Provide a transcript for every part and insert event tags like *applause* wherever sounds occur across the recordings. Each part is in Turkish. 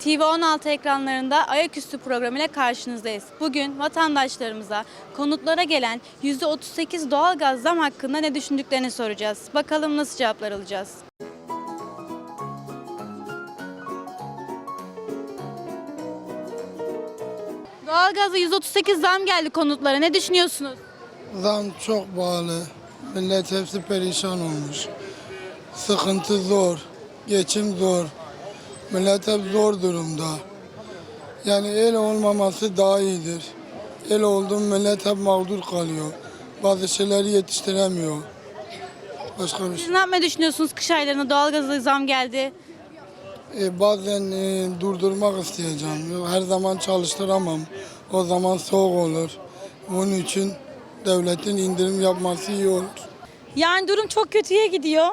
TV16 ekranlarında ayaküstü programıyla karşınızdayız. Bugün vatandaşlarımıza konutlara gelen %38 doğalgaz zam hakkında ne düşündüklerini soracağız. Bakalım nasıl cevaplar alacağız. Doğalgaza %38 zam geldi konutlara. Ne düşünüyorsunuz? Zam çok pahalı. Millet hepsi perişan olmuş. Sıkıntı zor. Geçim zor. Millet hep zor durumda. Yani el olmaması daha iyidir. El oldu millet hep mağdur kalıyor. Bazı şeyleri yetiştiremiyor. Başka bir Siz şey. ne yapmayı düşünüyorsunuz kış aylarında doğalgaza zam geldi? E, bazen e, durdurmak isteyeceğim. Her zaman çalıştıramam. O zaman soğuk olur. Bunun için devletin indirim yapması iyi olur. Yani durum çok kötüye gidiyor.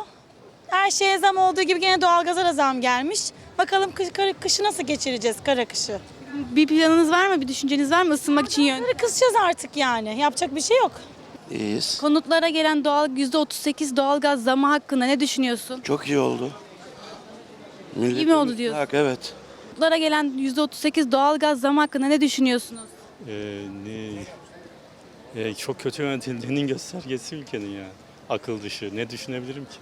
Her şeye zam olduğu gibi gene doğalgaza da zam gelmiş. Bakalım kış, kar- kışı nasıl geçireceğiz, kara kışı. Bir planınız var mı? Bir düşünceniz var mı ısınmak için yön? Kısacağız artık yani. Yapacak bir şey yok. İyiyiz. Konutlara gelen doğal %38 doğalgaz zamı hakkında ne düşünüyorsun? Çok iyi oldu. Millet İyi mi oldu diyorsun? Bak, Evet. Konutlara gelen %38 doğalgaz zamı hakkında ne düşünüyorsunuz? Ee, ne, Ee, çok kötü yönetildiğinin *laughs* göstergesi ülkenin ya. Akıl dışı. Ne düşünebilirim ki?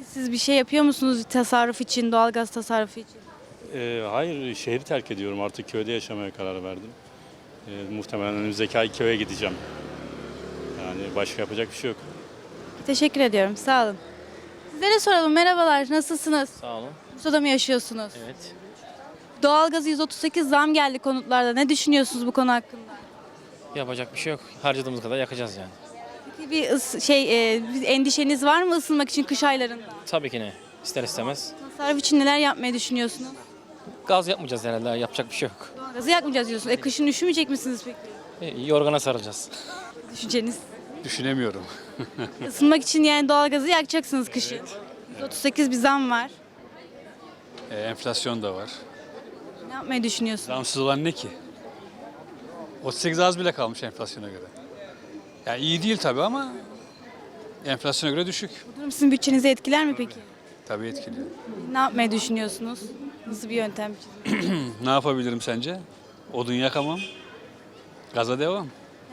Peki siz bir şey yapıyor musunuz tasarruf için, doğalgaz tasarrufu için? Ee, hayır, şehri terk ediyorum. Artık köyde yaşamaya karar verdim. Ee, muhtemelen önümüzdeki ay köye gideceğim. Yani başka yapacak bir şey yok. Teşekkür ediyorum. Sağ olun. Sizlere soralım. Merhabalar. Nasılsınız? Sağ olun. Bursa'da mı yaşıyorsunuz? Evet. Doğalgaz 138 zam geldi konutlarda. Ne düşünüyorsunuz bu konu hakkında? Yapacak bir şey yok. Harcadığımız kadar yakacağız yani. Peki bir ıs- şey e, bir endişeniz var mı ısınmak için kış aylarında? Tabii ki ne? İster istemez. Tasarruf için neler yapmayı düşünüyorsunuz? Gaz yapmayacağız herhalde. Yapacak bir şey yok. Doğalgazı yakmayacağız diyorsunuz. E kışın üşümeyecek misiniz peki? E, Yorgana saracağız. Düşünceniz. Düşünemiyorum. *laughs* Isınmak için yani doğalgazı yakacaksınız kışın. 138 bir zam var. Ee, enflasyon da var. Ne yapmayı düşünüyorsunuz? Zamsız olan ne ki? 38 az bile kalmış enflasyona göre. Yani iyi değil tabii ama enflasyona göre düşük. Bu durum sizin bütçenizi etkiler mi peki? Tabii etkiliyor. Ne yapmayı düşünüyorsunuz? Nasıl bir yöntem? *clears throat* Ne yapabilirim sence? Odun yakamam. Gaza devam.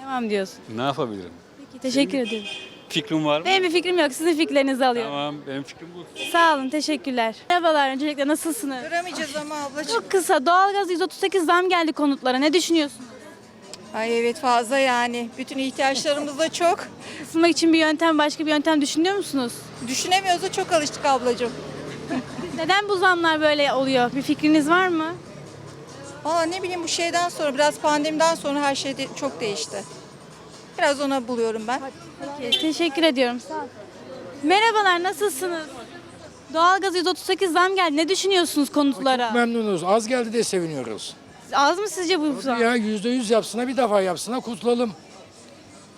Devam diyorsun. Ne yapabilirim? Peki teşekkür ederim. Fikrim var mı? Benim bir fikrim yok. Sizin fikirlerinizi alıyorum. Tamam benim fikrim bu. Sağ olun. Teşekkürler. Merhabalar. Öncelikle nasılsınız? Duramayacağız ama ablacığım. Çok kısa. Doğalgaz 138 zam geldi konutlara. Ne düşünüyorsunuz? Ay evet fazla yani. Bütün ihtiyaçlarımız da çok. Isınmak için bir yöntem, başka bir yöntem düşünüyor musunuz? Düşünemiyoruz da çok alıştık ablacığım. Neden bu zamlar böyle oluyor? Bir fikriniz var mı? Valla ne bileyim bu şeyden sonra biraz pandemiden sonra her şey de çok değişti. Biraz ona buluyorum ben. Peki, teşekkür ediyorum. Sağ olun. Merhabalar, nasılsınız? Doğalgaz 138 zam geldi. Ne düşünüyorsunuz konutlara? Memnunuz. Az geldi de seviniyoruz. Az mı sizce bu zam? Ya yüzde yüz yapsına bir defa yapsına kurtulalım.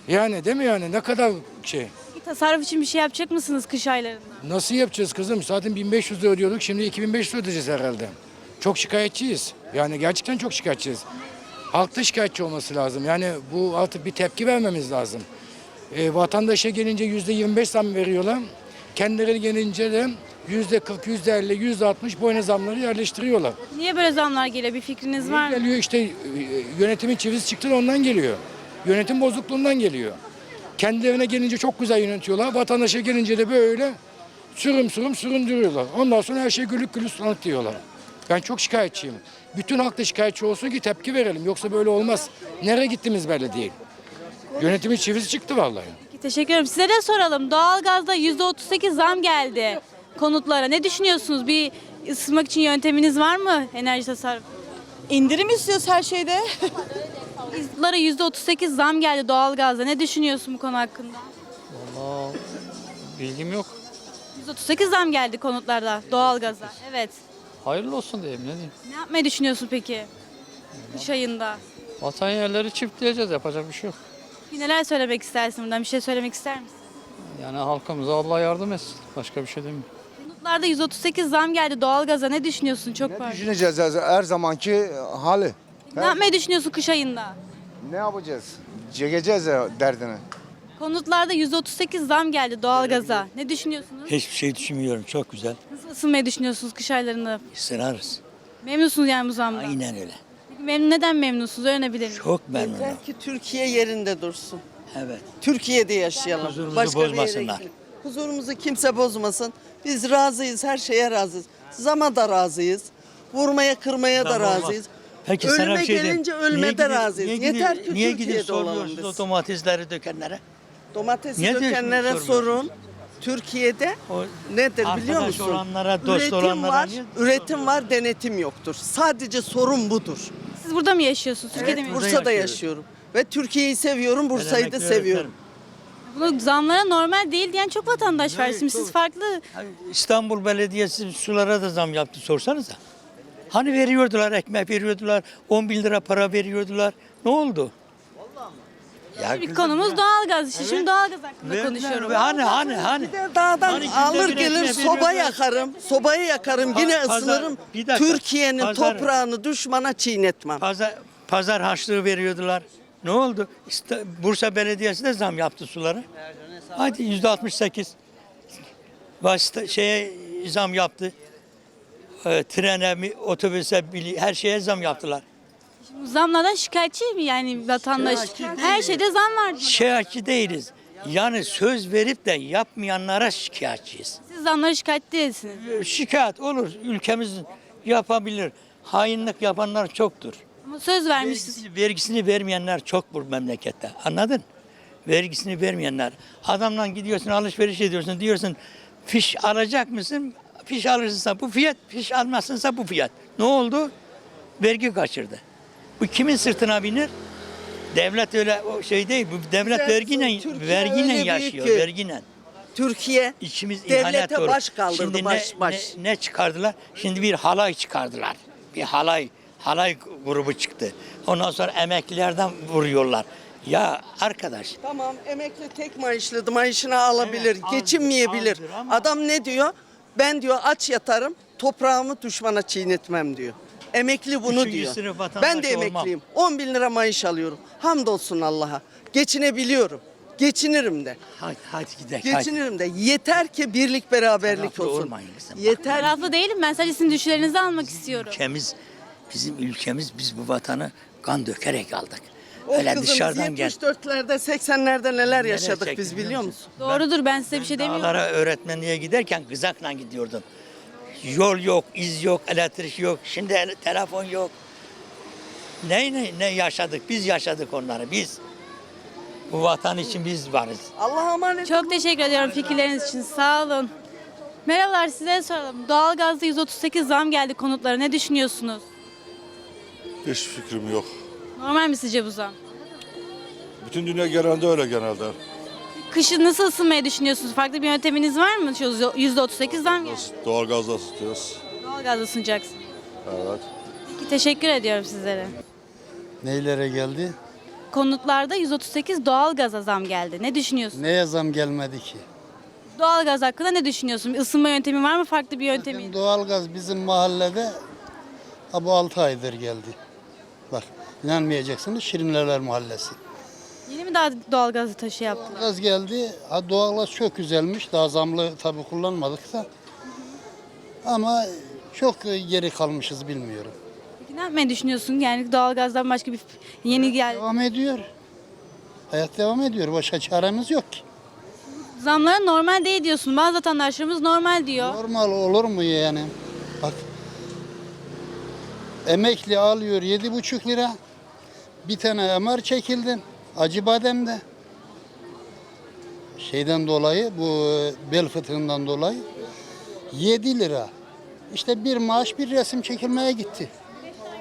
Yani değil mi yani ne kadar şey. Peki, tasarruf için bir şey yapacak mısınız kış aylarında? Nasıl yapacağız kızım? Zaten 1500 lira ödüyorduk şimdi 2500 ödeyeceğiz herhalde. Çok şikayetçiyiz. Yani gerçekten çok şikayetçiyiz. Halkta şikayetçi olması lazım. Yani bu artık bir tepki vermemiz lazım. E, vatandaşa gelince yüzde 25 zam veriyorlar. Kendileri gelince de yüzde 40, yüzde 50, yüzde 60 boyuna zamları yerleştiriyorlar. Niye böyle zamlar geliyor? Bir fikriniz var mı? Geliyor işte e, yönetimin çivisi çıktı da ondan geliyor. Yönetim bozukluğundan geliyor. Kendilerine gelince çok güzel yönetiyorlar. Vatandaşa gelince de böyle sürüm sürüm süründürüyorlar. Ondan sonra her şey gülük gülük sanat diyorlar. Ben çok şikayetçiyim. Bütün halk da şikayetçi olsun ki tepki verelim. Yoksa böyle olmaz. Nereye gittiğimiz belli değil. Yönetimin çivisi çıktı vallahi. Teşekkür ederim. Size de soralım. Doğalgazda %38 zam geldi konutlara. Ne düşünüyorsunuz? Bir ısınmak için yönteminiz var mı? Enerji tasarrufu. İndirim istiyoruz her şeyde. Konutlara %38 zam geldi doğalgazda. Ne düşünüyorsun bu konu hakkında? Valla bilgim yok. 138 zam geldi konutlarda doğalgaza. Evet. Hayırlı olsun diyeyim ne diyeyim. Ne yapmayı düşünüyorsun peki? Kış ayında. Vatan yerleri çiftleyeceğiz. Yapacak bir şey yok. Bir neler söylemek istersin buradan? Bir şey söylemek ister misin? Yani halkımıza Allah yardım etsin. Başka bir şey demiyorum. Konutlarda 138 zam geldi doğalgaza. Ne düşünüyorsun? Çok pardon. Düşüneceğiz her- her zamanki hali. Ne yapmayı düşünüyorsun kış ayında? Ne yapacağız? Çekeceğiz ya derdini. Konutlarda 138 zam geldi doğalgaza. Ne düşünüyorsunuz? Hiçbir şey düşünmüyorum. Çok güzel. Nasıl ısınmayı düşünüyorsunuz kış aylarında? Isınarız. Memnunsunuz yani bu zamdan. Aynen öyle. Peki memnun, neden memnunsunuz? Öğrenebilir miyim? Çok memnunum. Yeter ki Türkiye yerinde dursun. Evet. Türkiye'de yaşayalım. Huzurumuzu Başka bir yere bozmasınlar. Huzurumuzu kimse bozmasın. Biz razıyız, her şeye razıyız. Zama da razıyız. Vurmaya, kırmaya da Zam olmaz. razıyız. Peki Ölüme sana bir şey diyeyim. gelince ölme Niye de gidip- razıyız. Niye Yeter gidip, ki niye Türkiye'de gidip olalım soruyorsunuz biz. domatesleri dökenlere? Domatesi Niye dökenlere sormuyorsun? sorun. Türkiye'de O nedir biliyor arkadaş musun? olanlara, dost üretim olanlara var, niye üretim var, denetim yoktur. Sadece sorun budur. Siz burada mı yaşıyorsunuz? Türkiye'de mi? Bursa'da yaşıyoruz. yaşıyorum ve Türkiye'yi seviyorum, Bursa'yı da Emekli seviyorum. öğretmenim. Bunu zamlara normal değil diyen çok vatandaş var. Şimdi siz farklı. Hani İstanbul Belediyesi sulara da zam yaptı sorsanıza. Hani veriyordular ekmek veriyordular 10 bin lira para veriyordular. Ne oldu? Ya Bir kızım konumuz ya. doğalgaz. İşte Şimdi doğalgaz hakkında Verdiler konuşuyorum. ve Hani hani hani. Gider dağdan Hani günde alır bir gelir ekmeğe soba veriyorlar. yakarım. Sobayı yakarım yine Pa- pazar- ısınırım. bir dakika, Türkiye'nin pazar- toprağını düşmana çiğnetmem. Pazar, pazar harçlığı veriyordular. Ne oldu? İşte Bursa Belediyesi de zam yaptı sulara. Hadi yüzde 68. Vasıta, şeye zam yaptı. Ee, trene, mi- otobüse, her şeye zam yaptılar. Bu zamlardan şikayetçi mi yani vatandaş? Her şeyde zam var. Şikayetçi değiliz. Yani söz verip de yapmayanlara şikayetçiyiz. Siz zamlara şikayetçi değilsiniz. Ee, Şikayet olur. Ülkemiz yapabilir. Hainlik yapanlar çoktur. Ama söz vermişsiniz. Vergisini, vergisini vermeyenler çok bu memlekette. Anladın? Vergisini vermeyenler. Adamla gidiyorsun alışveriş ediyorsun diyorsun fiş alacak mısın? Fiş alırsınsa bu fiyat, fiş almazsınsa bu fiyat. Ne oldu? Vergi kaçırdı. Bu kimin sırtına binir? Devlet öyle o şey değil. Bu devlet Güzelsin. vergiyle Türkiye vergiyle öyle büyük yaşıyor, ki. vergiyle. Türkiye İçimiz Devlete ihanet olur. baş kaldırdı, Şimdi baş, ne, baş. Ne, ne çıkardılar? Şimdi bir halay çıkardılar. Bir halay, halay grubu çıktı. Ondan sonra emeklilerden vuruyorlar. Ya arkadaş tamam emekli tek maaşlı maaşını alabilir, Evet, geçinmeyebilir. azdır ama- Adam ne diyor? Ben diyor aç yatarım, toprağımı düşmana çiğnetmem diyor. Emekli bunu Üçüncü diyor. Ben de olmam. emekliyim. 10 bin lira maaş alıyorum. Hamdolsun Allah'a. Geçinebiliyorum. Geçinirim de. hadi, hadi gidelim. Hadi. Geçinirim de. Yeter ki birlik beraberlik Taraflı olsun. Yeter. Taraflı değilim ben sadece sizin düşüncelerinizi almak istiyorum. Ülkemiz, bizim ülkemiz biz bu vatanı kan dökerek aldık. O Öyle kızımız dışarıdan gel. 74'lerde 80'lerde neler yaşadık çekti biz biliyor musun? Doğrudur ben size bir şey demiyorum. Dağlara öğretmenliğe giderken kızakla gidiyordum. Yol yok, iz yok, elektrik yok. Şimdi ele- telefon yok. Ne, ne, ne yaşadık? Biz yaşadık onları, biz. Bu vatan için biz varız. Allah'a emanet Çok teşekkür ediyorum fikirleriniz için. Sağ olun. Merhabalar size soralım. Doğalgazda 138 zam geldi konutlara. Ne düşünüyorsunuz? Hiç fikrim yok. Normal mi sizce bu zam? Bütün dünya genelde öyle genelde. Kışın nasıl ısınmayı düşünüyorsunuz? Farklı bir yönteminiz var mı? Şu %38 zam geldi. Doğalgazla ısıtıyoruz. Doğalgazda ısınacaksın. Evet. Peki teşekkür ediyorum sizlere. Neylere geldi? Konutlarda 138 doğalgaza zam geldi. Ne düşünüyorsun? Neye zam gelmedi ki? Doğalgaz hakkında ne düşünüyorsun? Bir ısınma yöntemi var mı? Farklı bir yöntemi? Doğalgaz bizim mahallede ha, bu 6 aydır geldi. İnanmayacaksınız Şirinler Mahallesi. Yeni mi daha doğalgazı taşı yaptılar? Gaz geldi. Ha, doğalgaz çok güzelmiş. Daha zamlı tabii kullanmadık da. Ama çok geri kalmışız bilmiyorum. Peki ne yapmayı düşünüyorsun? Yani doğalgazdan başka bir yeni gel. Devam ediyor. Hayat devam ediyor. Başka çaremiz yok ki. Zamlara normal değil diyorsun. Bazı vatandaşlarımız normal diyor. Normal olur mu yani? Bak. Emekli alıyor yedi buçuk lira. Bir tane MR çekildin. Acı bademde. Şeyden dolayı bu bel fıtığından dolayı 7 lira. İşte bir maaş bir resim çekilmeye gitti.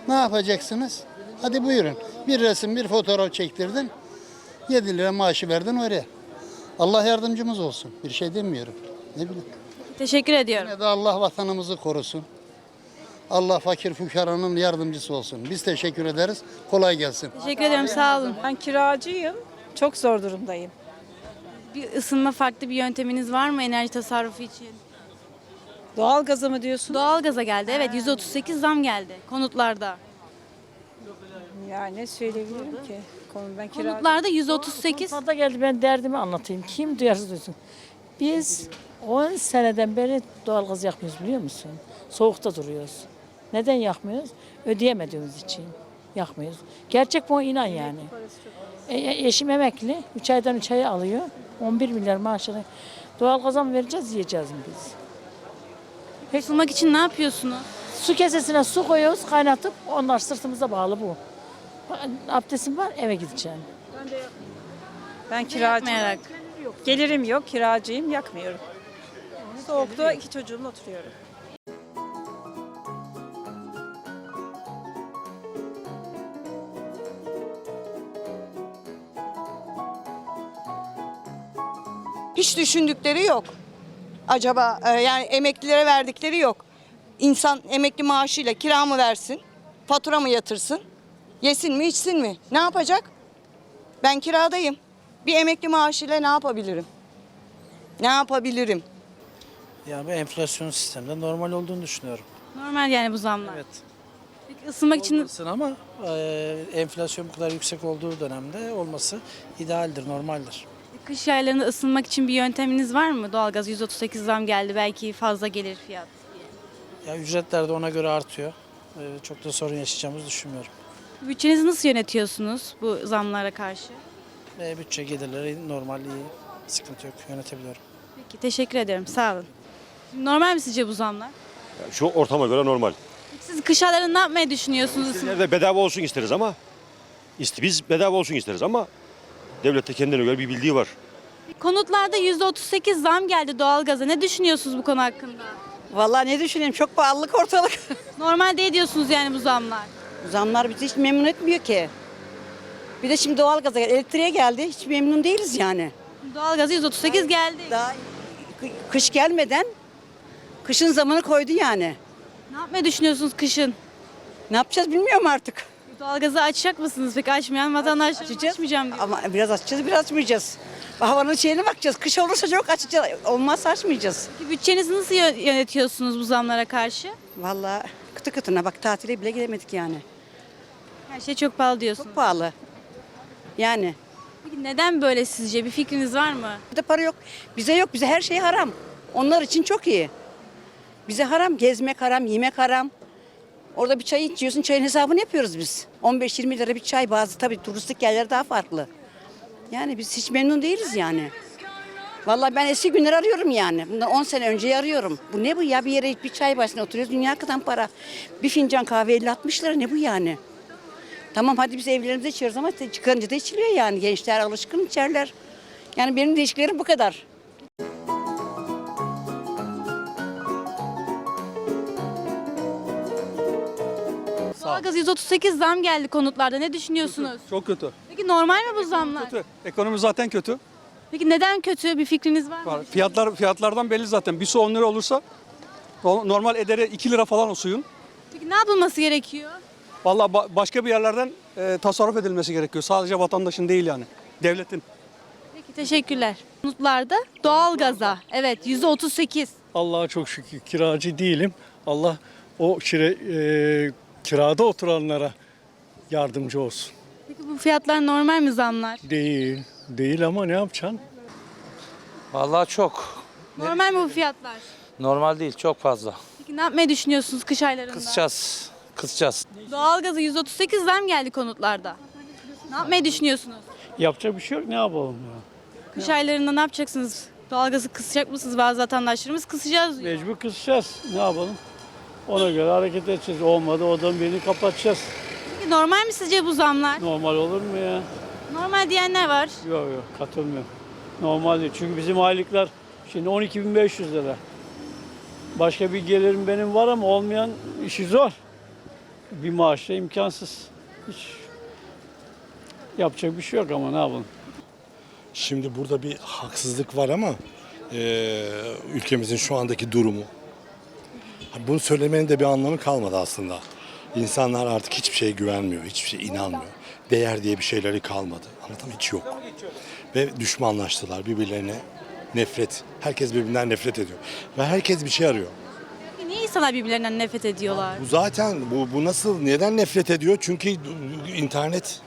Ne yapacaksınız? Hadi buyurun. Bir resim bir fotoğraf çektirdin. 7 lira maaşı verdin oraya. Allah yardımcımız olsun. Bir şey demiyorum. Ne bileyim. Teşekkür ediyorum. Yine de Allah vatanımızı korusun. Allah fakir fukaranın yardımcısı olsun. Biz teşekkür ederiz. Kolay gelsin. Teşekkür ediyorum. Sağ olun. Ben kiracıyım. Çok zor durumdayım. Bir ısınma farklı bir yönteminiz var mı enerji tasarrufu için? Doğalgazı mı diyorsun? Doğalgaza geldi. Evet 138 zam geldi konutlarda. Ya ne söyleyebilirim ki? Konu ben kiracıyım. Konutlarda 138. Konutlarda geldi ben derdimi anlatayım. Kim duyarsız duysun. Biz 10 seneden beri doğalgaz yakmıyoruz biliyor musun? Soğukta duruyoruz. Neden yakmıyoruz? Ödeyemediğimiz için yakmıyoruz. Gerçek bu inan yani. E, e, eşim emekli. 3 aydan 3 aya alıyor. 11 milyar maaşını. Doğal kazan vereceğiz yiyeceğiz mi biz? Isınmak için ne yapıyorsunuz? Su kesesine su koyuyoruz kaynatıp onlar sırtımıza bağlı bu. Abdestim var eve gideceğim. Ben kiracıyım. Yakmayarak. Gelirim yok, kiracıyım, yakmıyorum. Soğukta iki çocuğumla oturuyorum. Hiç düşündükleri yok. Acaba e, yani emeklilere verdikleri yok. İnsan emekli maaşıyla kira mı versin? Fatura mı yatırsın? Yesin mi içsin mi? Ne yapacak? Ben kiradayım. Bir emekli maaşıyla ne yapabilirim? Ne yapabilirim? Ya bu enflasyon sistemde normal olduğunu düşünüyorum. Normal yani bu zamlar. Evet. Peki ısınmak için Olmasın ama e, enflasyon bu kadar yüksek olduğu dönemde olması idealdir, normaldir. Kış aylarında ısınmak için bir yönteminiz var mı? Doğalgaz 138 zam geldi belki fazla gelir fiyat. Ya ücretler de ona göre artıyor. E, çok da sorun yaşayacağımızı düşünmüyorum. Bütçenizi nasıl yönetiyorsunuz bu zamlara karşı? E, bütçe gelirleri normal iyi, sıkıntı yok, yönetebiliyorum. Peki teşekkür ederim sağ olun. Normal mi sizce bu zamlar? Şu ortama göre normal. Peki Siz kış aylarında ne yapmayı düşünüyorsunuz? Nerede bedava olsun isteriz ama işte biz bedava olsun isteriz ama devlette kendine göre bir bildiği var. Konutlarda %38 zam geldi doğalgaza. Ne düşünüyorsunuz bu konu hakkında? Vallahi ne düşüneyim çok pahalılık ortalık. *laughs* Normal değil diyorsunuz yani bu zamlar. Zamlar bizi hiç memnun etmiyor ki. Bir de şimdi doğalgaza elektriğe geldi hiç memnun değiliz yani. Doğalgaza 138 geldi. Daha kı- kış gelmeden kışın zamanı koydu yani. Ne yapmayı düşünüyorsunuz kışın? Ne yapacağız bilmiyorum artık. Doğalgazı açacak mısınız peki açmayan vatandaşlar Açacağız. açmayacağım diyor. Ama biraz açacağız biraz açmayacağız. Havanın şeyine bakacağız. Kış olursa çok açacağız. Olmazsa açmayacağız. Peki bütçenizi nasıl yö- yönetiyorsunuz bu zamlara karşı? Vallahi kıtı kıtına bak tatile bile gidemedik yani. Her şey çok pahalı diyorsunuz. Çok pahalı. Yani Peki neden böyle sizce? Bir fikriniz var mı? Bizde para yok. Bize yok. Bize her şey haram. Onlar için çok iyi. Bize haram. Gezmek haram, yemek haram. Orada bir çay içiyorsun. Çayın hesabını yapıyoruz biz. 15-20 lira bir çay bazı tabii turistik yerler daha farklı. Yani biz hiç memnun değiliz yani. Vallahi ben eski günleri arıyorum yani. Bundan 10 sene önceyi arıyorum. Bu ne bu ya? Bir yere bir çay başına oturuyoruz. Dünya kadar para. Bir fincan kahve 50-60 lira ne bu yani? Tamam hadi biz evlerimizde içiyoruz ama çıkarınca da içiliyor yani. Gençler alışkın içerler. Yani benim değişiklerim bu kadar. Doğalgaz 138 zam geldi konutlarda. Ne düşünüyorsunuz? Çok kötü. Peki normal mi bu zamlar? Kötü. Ekonomi zaten kötü. Peki neden kötü? Bir fikriniz var mı? Var. Fiyatlar fiyatlardan belli zaten. Bir su 10 lira olursa no- normal ederi 2 lira falan o suyun. Peki ne yapılması gerekiyor? Vallahi ba- başka bir yerlerden e, tasarruf edilmesi gerekiyor. Sadece vatandaşın değil yani. Devletin. Peki teşekkürler. Konutlarda doğalgaza evet %38. Allah'a çok şükür kiracı değilim. Allah o kire, e, kirada oturanlara yardımcı olsun. Peki bu fiyatlar normal mi zamlar? Değil, değil ama ne yapacaksın? Vallahi çok. Normal mi bu fiyatlar? Normal değil, çok fazla. Peki ne yapmayı düşünüyorsunuz kış aylarında? Kısacağız, kısacağız. Doğalgaza 138 zam geldi konutlarda. Ne yapmayı düşünüyorsunuz? Yapacak bir şey yok, ne yapalım ya? Kış aylarında ne yapacaksınız? Doğalgazı kısacak mısınız? Bazı vatandaşlarımız kısacağız diyor. Mecbur kısacağız, ne yapalım? Ona göre hareket edeceğiz. Olmadı odanın birini kapatacağız. Peki normal mi sizce bu zamlar? Normal olur mu ya? Normal diyenler var. Yok yok katılmıyorum. Normal değil. Çünkü bizim aylıklar şimdi 12.500 lira. Başka bir gelirim benim var ama olmayan işi zor. Bir maaşla imkansız. Hiç yapacak bir şey yok ama ne yapalım. Şimdi burada bir haksızlık var ama eee, ülkemizin şu andaki durumu. Bunu söylemenin de bir anlamı kalmadı aslında. İnsanlar artık hiçbir şeye güvenmiyor, hiçbir şeye inanmıyor. Değer diye bir şeyleri kalmadı. Anlatamam hiç yok. Ve düşmanlaştılar birbirlerine. Nefret. Herkes birbirinden nefret ediyor. Ve herkes bir şey arıyor. Niye insanlar birbirlerinden nefret ediyorlar? Bu zaten bu, bu nasıl neden nefret ediyor? Çünkü internet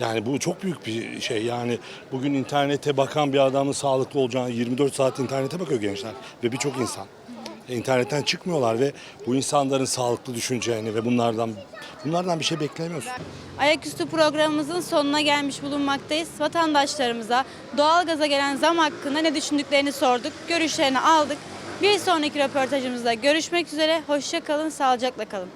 yani bu çok büyük bir şey. Yani bugün internete bakan bir adamın sağlıklı olacağını 24 saat internete bakıyor gençler ve birçok insan. İnternetten çıkmıyorlar ve bu insanların sağlıklı düşüneceğini ve bunlardan bunlardan bir şey beklemiyoruz. Ayaküstü programımızın sonuna gelmiş bulunmaktayız. Vatandaşlarımıza doğalgaza gelen zam hakkında ne düşündüklerini sorduk, görüşlerini aldık. Bir sonraki röportajımızda görüşmek üzere. Hoşça kalın, sağlıcakla kalın.